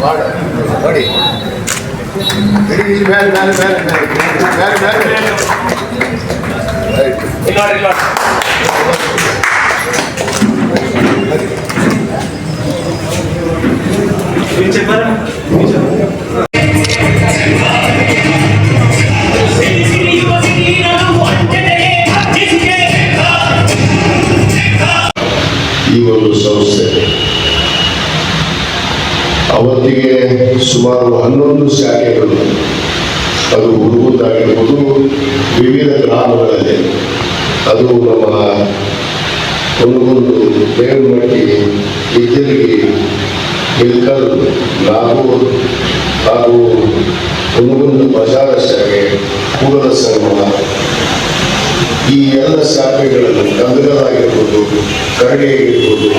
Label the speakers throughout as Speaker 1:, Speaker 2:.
Speaker 1: ಮಾಡಿ ತಿರುಗಿ ಇಲ್ಲಿ ಮೇಲೆ ಮೇಲೆ ಮೇಲೆ ಮೇಲೆ ಮೇಲೆ ಮೇಲೆ ರೈಟ್ ಈ ಸುಮಾರು ಹನ್ನೊಂದು ಶಾಖೆಗಳು ಅದು ಹುಡುಗುದಾಗಿರ್ಬೋದು ವಿವಿಧ ಗ್ರಾಮಗಳಲ್ಲಿ. ಅದು ನಮ್ಮ ಕುಂದಗುಂದು ಬೇವನಮಟ್ಟಿ ಇದ್ದಲಿಗೆ ಇಲ್ಕಲ್ ನಾಗೂರ್ ಹಾಗೂ ಕುಂದಗುಂದು ಬಜಾರ ಶಾಖೆ, ಕೂಡಲ ಸಂಗಮ. ಈ ಎಲ್ಲ ಶಾಖೆಗಳನ್ನು ಕಂದಗಲಾಗಿರ್ಬೋದು ಕರಡಿ ಆಗಿರ್ಬೋದು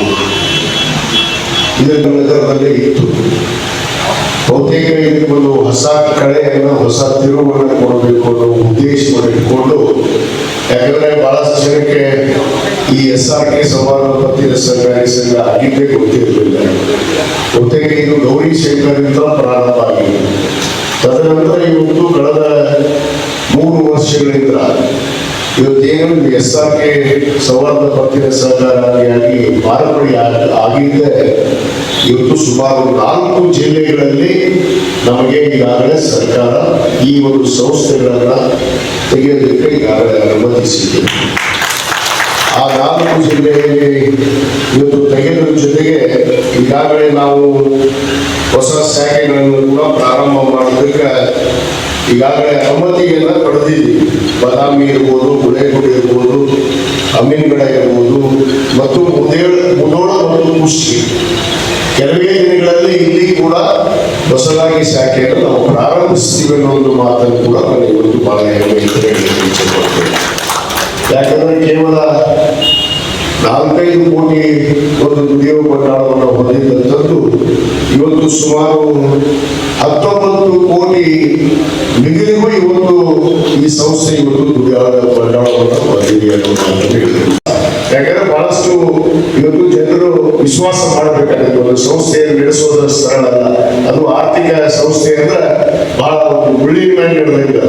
Speaker 1: ಇದರ ನಗರದಲ್ಲೇ ಇತ್ತು. ಬಹುತೇಕ ಒಂದು ಹೊಸ ಕಳೆಯನ್ನು ಹೊಸ ತಿರುವನ್ನು ಕೊಡಬೇಕು ಅನ್ನೋ ಉದ್ದೇಶವನ್ನು ಇಟ್ಕೊಂಡು, ಯಾಕಂದ್ರೆ ಬಹಳಷ್ಟು ಜನಕ್ಕೆ ಈ ಎಸ್ ಆರ್ ಕೆ ಸಮಾನ ಪತ್ತಿನ ಸಹಕಾರಿ ಸಂಘ ಆಗಿದ್ದೇ ಗೊತ್ತಿರಲಿಲ್ಲ. ಬಹುತೇಕ ಇದು ಗೌರಿ ಶಂಕರಿಂದ ಪ್ರಾರಂಭ ಆಗಿದೆ ತದನಂತರ ಇವತ್ತು ಕಳೆದ ಮೂರು ವರ್ಷಗಳಿಂದ ಇವತ್ತೇನು ಎಸ್ ಆರ್ ಕೆ ಸೌಹಾರ್ದ ಪತ್ತಿನ ಸಹಕಾರಿಯಾಗಿ ಮಾರ್ಪಡಿ ಆಗಿದ್ದೆ ಆಗಿದೆ ಇವತ್ತು ಸುಮಾರು ನಾಲ್ಕು ಜಿಲ್ಲೆಗಳಲ್ಲಿ ನಮಗೆ ಈಗಾಗಲೇ ಸರ್ಕಾರ ಈ ಒಂದು ಸಂಸ್ಥೆಗಳನ್ನ ತೆಗೆಯೋದಕ್ಕೆ ಈಗಾಗಲೇ ಅನುಮತಿಸಿದೆ. ಆ ನಾಲ್ಕು ಜಿಲ್ಲೆಯಲ್ಲಿ ಇವತ್ತು ತೆಗೆಯೋದ್ರ ಜೊತೆಗೆ ಈಗಾಗಲೇ ನಾವು ಹೊಸ ಶಾಖೆಗಳನ್ನು ಕೂಡ ಪ್ರಾರಂಭ ಮಾಡೋದಕ್ಕೆ ಈಗಾಗಲೇ ಅನುಮತಿಯನ್ನ ಪಡೆದಿದ್ದೀವಿ. ಬಾದಾಮಿ ಇರ್ಬೋದು ಗುಳೇಗುಡಿ ಇರ್ಬೋದು ಅಮೀನ್ಗಡ ಇರ್ಬೋದು, ಮತ್ತು ಮುದೇಳ, ಮುದೋಳ ಮತ್ತು ಕುಷ್ಟಿ. ಕೆಲವೇ ದಿನಗಳಲ್ಲಿ ಇಲ್ಲಿ ಕೂಡ ಹೊಸದಾಗಿ ಶಾಖೆಯನ್ನು ನಾವು ಪ್ರಾರಂಭಿಸ್ತೀವಿ ಅನ್ನೋ ಒಂದು ಮಾತನ್ನು ಕೂಡ ನಾನು ಇವತ್ತು ಬಹಳ ಇಚ್ಛೆಪಡ್ತೇನೆ ಯಾಕಂದ್ರೆ ಕೇವಲ ನಾಲ್ಕೈದು ಕೋಟಿ ಒಂದು ಉದ್ಯೋಗ ಪಟ್ಟಾಳವನ್ನು ಹೊಂದಿದ್ದಂಥದ್ದು ಇವತ್ತು ಸುಮಾರು ಹತ್ತೊಂಬತ್ತು ಕೋಟಿ ನಿಗದಿಗೂ ಇವತ್ತು ಈ ಸಂಸ್ಥೆ ಇವತ್ತು ಯಾಕಂದ್ರೆ ಬಹಳಷ್ಟು ಇವತ್ತು ಜನರು ವಿಶ್ವಾಸ ಮಾಡಬೇಕಾಗುತ್ತೆ. ಒಂದು ಸಂಸ್ಥೆಯನ್ನು ನಡೆಸೋದ್ರ ಸರಳ ಅಲ್ಲ. ಅದು ಆರ್ಥಿಕ ಸಂಸ್ಥೆ ಅಂದ್ರೆ ಬಹಳ ಒಂದು ಮುಳ್ಳಿನ ಮೇಲೆ ನಡೆದಂಗ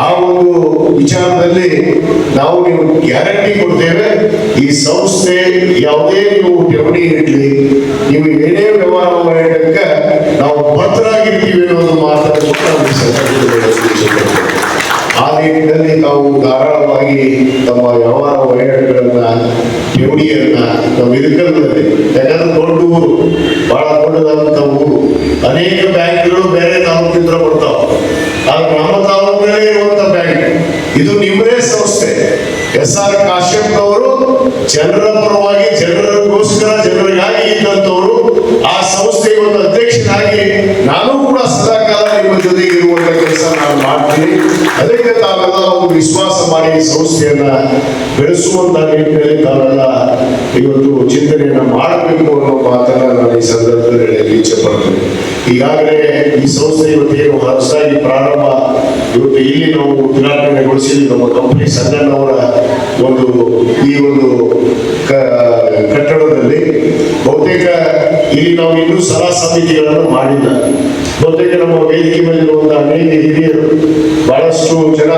Speaker 1: ಆ ಒಂದು ವಿಚಾರದಲ್ಲಿ ನಾವು ನೀವು ಗ್ಯಾರಂಟಿ ಕೊಡ್ತೇವೆ. ಈ ಸಂಸ್ಥೆ ಯಾವುದೇ ನೀವು ಠೇವಣಿ ಇರಲಿ, ನೀವು ಏನೇ ವ್ಯವಹಾರ ಮಾಡಿದಕ್ಕ ನಾವು ಭದ್ರಾಗಿರ್ತೀವಿ ಅನ್ನೋದು ನಾವು ಹೇಳಕ್ಕೆ ಆ ನಿಟ್ಟಿನಲ್ಲಿ ತಾವು ಧಾರಾಳವಾಗಿ ತಮ್ಮ ವ್ಯವಹಾರ ವಹಿವಾಟುಗಳನ್ನ, ಠೇವಣಿಯನ್ನ ತಮ್ಮ ಇರುಕಲ್ನಲ್ಲಿ ಯಾಕಂದ್ರೆ ದೊಡ್ಡ ಊರು, ಬಹಳ ದೊಡ್ಡದಾದಂಥ ಊರು. ಅನೇಕ ಬ್ಯಾಂಕ್ಗಳು ಬೇರೆ ತಾಲೂಕಿಂದ ಬರ್ತಾವ. ಆದ್ರೆ ನಮ್ಮ ತಾಲೂಕಿನಲ್ಲಿ ಇರುವಂತ ಬ್ಯಾಂಕ್, ಇದು ನಿಮ್ಮದೇ ಸಂಸ್ಥೆ. ಎಸ್ ಆರ್ ಕಾಶ್ಯಪ್ ಅವರು ಜನರ ಪರವಾಗಿ ಜನರಿಗೋಸ್ಕರ, ಜನರಿಗಾಗಿ ಇದ್ದಂಥವರು, ಆ ಸಂಸ್ಥೆಯ ಒಂದು ಅಧ್ಯಕ್ಷನಾಗಿ ನಾನು ಕೂಡ ಸದಾಕಾಲ ನಿಮ್ಮ ಜೊತೆಗೆ ಇರುವಂತ ಕೆಲಸ ನಾನು ಮಾಡ್ತೀನಿ. ಅದಕ್ಕೆ ತಾವೆಲ್ಲ ಒಂದು ವಿಶ್ವಾಸ ಮಾಡಿ ಸಂಸ್ಥೆಯನ್ನ ಬೆಳೆಸುವಂತ ನಿಟ್ಟಿನಲ್ಲಿ ತಾವೆಲ್ಲ ಇವತ್ತು ಚಿಂತನೆಯನ್ನ ಮಾಡಬೇಕು ಅನ್ನೋ ಮಾತನ್ನ ನಾನು ಈ ಸಂದರ್ಭದಲ್ಲಿ ಇಚ್ಛೆ ಪಡ್ತೀನಿ ಈಗಾಗಲೇ ಈ ಸಂಸ್ಥೆ ಏನು ಹೊಸದಾಗಿ ಪ್ರಾರಂಭ, ಇವತ್ತು ಇಲ್ಲಿ ನಾವು ಉದ್ಘಾಟನೆಗೊಳಿಸಿ ನಮ್ಮ ಕಂಪನಿ ಸಂಗಣ್ಣವರ ಒಂದು, ಈ ಒಂದು ಕಟ್ಟಡದಲ್ಲಿ ಬಹುತೇಕ ಇಲ್ಲಿ ನಾವು ಇನ್ನೂ ಸಲಹಾ ಸಮಿತಿಗಳನ್ನು ಮಾಡಿಲ್ಲ. ಬಹುತೇಕ ನಮ್ಮ ವೇದಿಕೆ ಮೇಲಿರುವಂತಹ ಅನೇಕ ಹಿರಿಯರು ಬಹಳಷ್ಟು ಜನ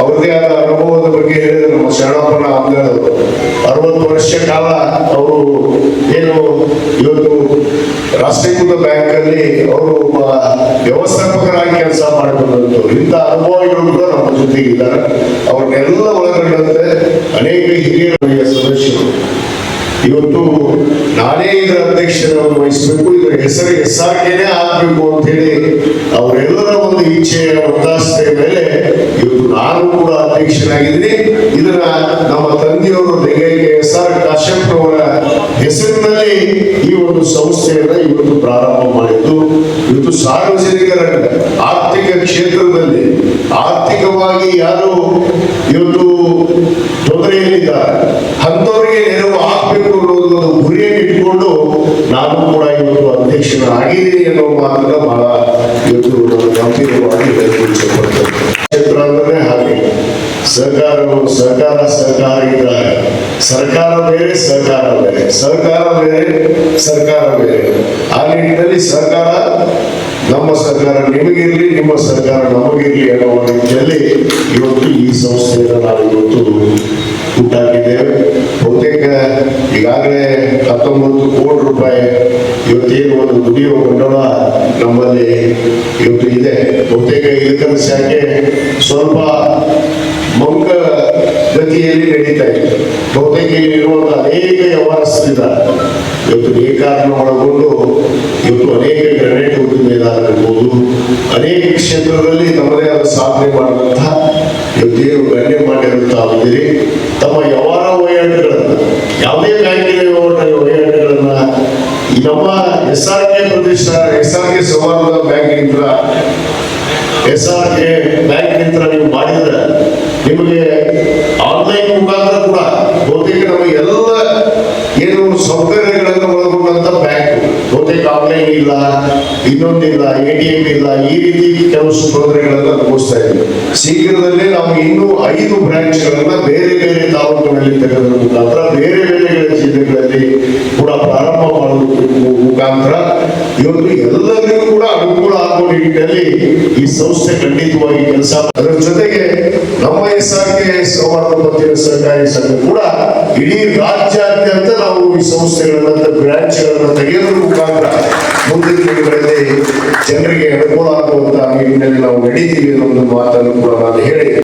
Speaker 1: ಅವರದೇ ಆದ ಅನುಭವದ ಬಗ್ಗೆ ಹೇಳಿದ್ರು. ನಮ್ಮ ಶರಣಪ್ಪನ ಅಂಗಳವರು ಅರವತ್ತು ವರ್ಷ ಕಾಲ ಅವರು ಏನು ಇವತ್ತು ರಾಷ್ಟ್ರೀಕೃತ ಬ್ಯಾಂಕ್ ಅಲ್ಲಿ ಅವರು ವ್ಯವಸ್ಥಾಪಕರಾಗಿ ಕೆಲಸ ಮಾಡಿಕೊಂಡಂತವ್ರು ಇಂಥ ಅನುಭವಿಗಳು ಕೂಡ ನಮ್ಮ ಜೊತೆಗಿದ್ದಾರೆ. ಅವ್ರನ್ನೆಲ್ಲ ಹಿರಿಯ ಸದಸ್ಯರು. ಇವತ್ತು ನಾನೇ ಇದರ ಅಧ್ಯಕ್ಷರನ್ನು ವಹಿಸಬೇಕು, ಇದರ ಹೆಸರು ಎಸ್ ಆರ್ ಆಗ್ಬೇಕು ಅಂತ ಹೇಳಿ ಅವರೆಲ್ಲರ ಒಂದು ಇಚ್ಛೆಯ ಒತ್ತಾಸೆಯ ಮೇಲೆ ಇವತ್ತು ನಾನು ಕೂಡ ಅಧ್ಯಕ್ಷನಾಗಿದ್ದೀನಿ. ಇದರ ನಮ್ಮ ತಂದೆಯವರು ಎಸ್ ಆರ್ ಕಾಶ್ಯಪ್ ಅವರ ಹೆಸರಿನಲ್ಲಿ ಈ ಒಂದು ಸಂಸ್ಥೆಯನ್ನ ಇವತ್ತು ಪ್ರಾರಂಭ ಮಾಡಿದ್ದು. ಇವತ್ತು ಸಾರ್ವಜನಿಕರ ಆರ್ಥಿಕ ಕ್ಷೇತ್ರದಲ್ಲಿ ಆರ್ಥಿಕವಾಗಿ ಯಾರು ತೊಂದರೆಯಲ್ಲಿದ್ದಾರೆ ಅಂಥವರಿಗೆ ನೆರವು ಆಗ್ಬೇಕು ಅನ್ನೋದು ಒಂದು ಗುರಿಯನ್ನು ಇಟ್ಕೊಂಡು ನಾನು ಕೂಡ ಇವತ್ತು ಅಧ್ಯಕ್ಷನಾಗಿದ್ದೀನಿ ಅನ್ನೋ ಮಾತನ್ನ ಬಹಳ ಇವತ್ತು ನಾನು ಗಂಭೀರವಾಗಿ ಹಾಗೆ. ಸರ್ಕಾರಗಳು ಸರ್ಕಾರ ಇದ್ದಾಗ ಸರ್ಕಾರ ಬೇರೆ ಸಹಕಾರ ಬೇರೆ. ಸರ್ಕಾರ ಬೇರೆ ಸರ್ಕಾರ ಬೇರೆ. ಆ ನಿಟ್ಟಿನಲ್ಲಿ ಸರ್ಕಾರ ನಮ್ಮ ಸರ್ಕಾರ ನಿಮಗಿರ್ಲಿ ನಿಮ್ಮ ಸರ್ಕಾರ ನಮಗಿರ್ಲಿ ಅನ್ನೋ ರೀತಿಯಲ್ಲಿ ಇವತ್ತು ಈ ಸಂಸ್ಥೆಯನ್ನು ನಾವು ಇವತ್ತು ಹುಟ್ಟಾಕಿದ್ದೇವೆ ಬಹುತೇಕ ಈಗಾಗಲೇ ಹತ್ತೊಂಬತ್ತು ಕೋಟಿ ರೂಪಾಯಿ ಇವತ್ತೇನು ಒಂದು ದುಡಿಯುವ ಬಂಡವಾಳ ನಮ್ಮಲ್ಲಿ ಇವತ್ತು ಇದೆ. ಬಹುತೇಕ ಇದರ ಶಾಖೆ ಸ್ವಲ್ಪ ಮಂಕ ಗತಿಯಲ್ಲಿ ನಡೀತಾ ಇದೆ. ಬಹುತೇಕ ಇಲ್ಲಿರುವಂತ ಅನೇಕ ವ್ಯವಹಾರಸ್ಥರಿದ್ದಾರೆ ಇವತ್ತು ನೇಕಾರನ ಒಳಗೊಂಡು ಇವತ್ತು ಅನೇಕ ಗ್ರಾನೈಟ್ ಉದ್ದಿಮೆದಾರರಿರ್ಬೋದು ಅನೇಕ ಕ್ಷೇತ್ರದಲ್ಲಿ ತಮ್ಮದೇ ಆದ ಸಾಧನೆ ಮಾಡುವಂತಹ ಇವತ್ತೇನು ಗಣ್ಯ ಮಾಡಿರುತ್ತಾ ಇದ್ದೀರಿ ತಮ್ಮ ವ್ಯವಹಾರ ವಹಿವಾಟುಗಳನ್ನ ಯಾವುದೇ ಬ್ಯಾಂಕಿನ ವಹಿವಾಟುಗಳನ್ನ ನಮ್ಮ ಎಸ್ ಆರ್ ಕೆ ಪ್ರದೇಶ, ಎಸ್ ಆರ್ ಕೆ ಸೌಹಾರ್ದ ಬ್ಯಾಂಕಿನಿಂದ ಎಸ್ ಆರ್ ಕೆ ಬ್ಯಾಂಕಿನಿಂದ ನೀವು ಮಾಡಿದ್ರೆ ನಿಮಗೆ ಆನ್ಲೈನ್ ಮುಖಾಂತರ ಕೂಡ ಬಹುತೇಕ ನಮಗೆ ಎಲ್ಲ ಏನು ಸೌಕರ್ಯಗಳನ್ನು ಒಳಗೊಂಡಂತ ಬ್ಯಾಂಕ್ ಬಹುತೇಕ ಆನ್ಲೈನ್ ಇಲ್ಲ ಇನ್ನೊಂದಿಲ್ಲ ಎ ಟಿ ಎಂ ಇಲ್ಲ, ಈ ರೀತಿ ಕೆಲವು ತೊಂದರೆಗಳನ್ನು ಅನುಭವಿಸ್ತಾ ಇದ್ದೀವಿ. ಶೀಘ್ರದಲ್ಲೇ ನಾವು ಇನ್ನೂ ಐದು ಬ್ರಾಂಚ್ಗಳನ್ನ ಬೇರೆ ಬೇರೆ ತಾಲೂಕುಗಳಲ್ಲಿ ತೆಗೆದು ಮುಖಾಂತರ ಬೇರೆ ಬೇರೆ ಜಿಲ್ಲೆಗಳಲ್ಲಿ ಕೂಡ ಪ್ರಾರಂಭ ಮಾಡುವ ಮುಖಾಂತರ ಇವತ್ತು ಎಲ್ಲರಿಗೂ ಈ ಸಂಸ್ಥೆ ಖಂಡಿತವಾಗಿ ಕೆಲಸ ಅದರ ಜೊತೆಗೆ ನಮ್ಮ ಎಸ್ ಆರ್ ಕೆ ಸೌಹಾರ್ದ ಪತ್ತಿನ ಸಹಕಾರಿ ಸಂಘ ಕೂಡ ಇಡೀ ರಾಜ್ಯಾದ್ಯಂತ ನಾವು ಈ ಸಂಸ್ಥೆಗಳನ್ನ ಬ್ರಾಂಚ್ಗಳನ್ನ ತೆಗೆಯೋದ್ರ ಮುಖಾಂತರ ಮುಂದಿನ ದಿನಗಳಲ್ಲಿ ಜನರಿಗೆ ಅನುಕೂಲ ಆಗುವಂತಹ ನಿಟ್ಟಿನಲ್ಲಿ ನಾವು ನಡೀತೀವಿ ಅನ್ನೋ ಒಂದು ಮಾತನ್ನು ಕೂಡ ನಾನು ಹೇಳಿ